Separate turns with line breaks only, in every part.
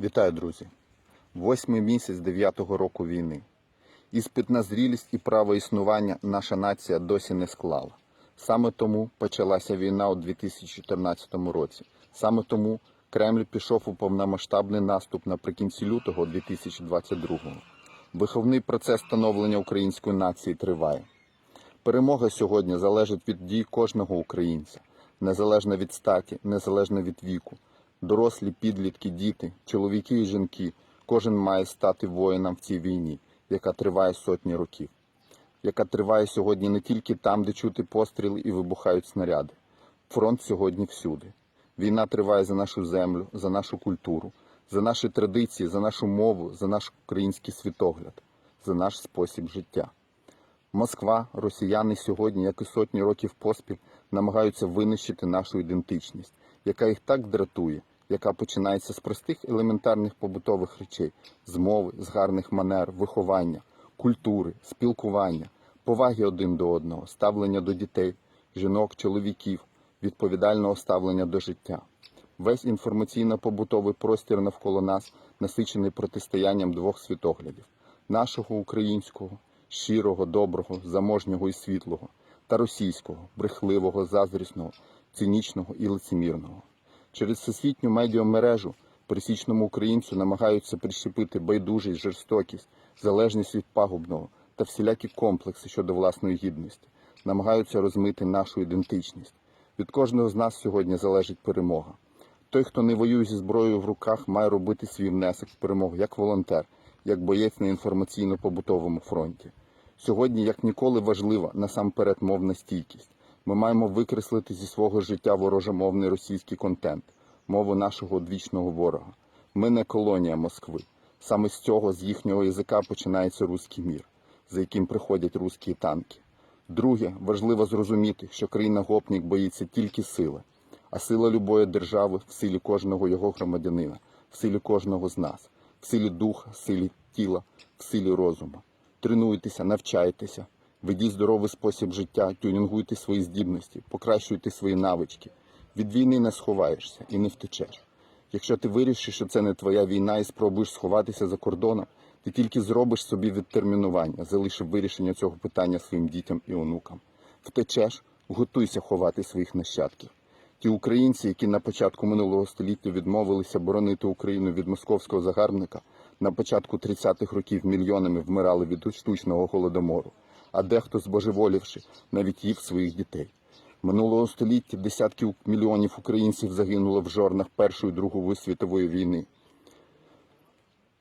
Вітаю, друзі! Восьмий місяць дев'ятого року війни. Іспит на зрілість і право існування наша нація досі не склала. Саме тому почалася війна у 2014 році. Саме тому Кремль пішов у повномасштабний наступ наприкінці лютого 2022-го. Виховний процес становлення української нації триває. Перемога сьогодні залежить від дій кожного українця, незалежно від статі, незалежно від віку. Дорослі, підлітки, діти, чоловіки і жінки. Кожен має стати воїном в цій війні, яка триває сотні років, яка триває сьогодні не тільки там, де чути постріли і вибухають снаряди. Фронт сьогодні всюди. Війна триває за нашу землю, за нашу культуру, за наші традиції, за нашу мову, за наш український світогляд, за наш спосіб життя. Москва, росіяни сьогодні, як і сотні років поспіль, намагаються винищити нашу ідентичність, яка їх так дратує, яка починається з простих елементарних побутових речей, з мови, з гарних манер, виховання, культури, спілкування, поваги один до одного, ставлення до дітей, жінок, чоловіків, відповідального ставлення до життя. Весь інформаційно-побутовий простір навколо нас насичений протистоянням двох світоглядів нашого українського, щирого, доброго, заможнього і світлого, та російського, брехливого, заздрісного, цинічного і лицемірного. Через всесвітню медіамережу пересічному українцю намагаються прищепити байдужість, жорстокість, залежність від пагубного та всілякі комплекси щодо власної гідності, намагаються розмити нашу ідентичність. Від кожного з нас сьогодні залежить перемога. Той, хто не воює зі зброєю в руках, має робити свій внесок в перемогу як волонтер, як боєць на інформаційно-побутовому фронті. Сьогодні, як ніколи, важлива насамперед мовна стійкість. Ми маємо викреслити зі свого життя ворожомовний російський контент, мову нашого одвічного ворога. Ми не колонія Москви. Саме з цього, з їхнього язика, починається руський мір, за яким приходять руські танки. Друге, важливо зрозуміти, що країна-гопник боїться тільки сили, а сила любої держави в силі кожного його громадянина, в силі кожного з нас, в силі духа, в силі тіла, в силі розуму. Тренуйтеся, навчайтеся, ведіть здоровий спосіб життя, тюнінгуйте свої здібності, покращуйте свої навички. Від війни не сховаєшся і не втечеш. Якщо ти вирішиш, що це не твоя війна і спробуєш сховатися за кордоном, ти тільки зробиш собі відтермінування, залишив вирішення цього питання своїм дітям і онукам. Втечеш, готуйся ховати своїх нащадків. Ті українці, які на початку минулого століття відмовилися боронити Україну від московського загарбника, на початку 30-х років мільйонами вмирали від штучного голодомору, а дехто, збожеволівши, навіть їв своїх дітей. Минулого століття десятки мільйонів українців загинуло в жорнах Першої і Другої світової війни.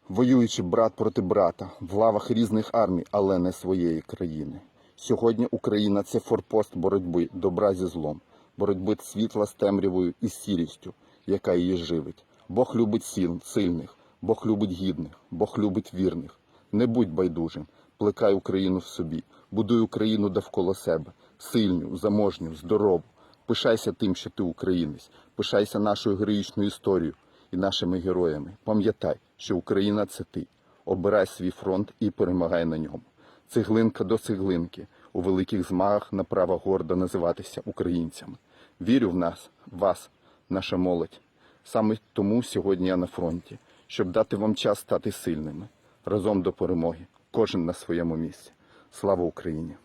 Воюючи брат проти брата в лавах різних армій, але не своєї країни. Сьогодні Україна це форпост боротьби добра зі злом, боротьби світла з темрявою і сірістю, яка її живить. Бог любить сіл, сильних, Бог любить гідних, Бог любить вірних. Не будь байдужим, плекай Україну в собі, будуй Україну довкола себе, сильну, заможню, здорову. Пишайся тим, що ти українець, пишайся нашою героїчною історією і нашими героями. Пам'ятай, що Україна це ти. Обирай свій фронт і перемагай на ньому. Цеглинка до цеглинки у великих змагах на право гордо називатися українцями. Вірю в нас, вас, наша молодь. Саме тому сьогодні я на фронті, щоб дати вам час стати сильними. Разом до перемоги. Кожен на своєму місці. Слава Україні!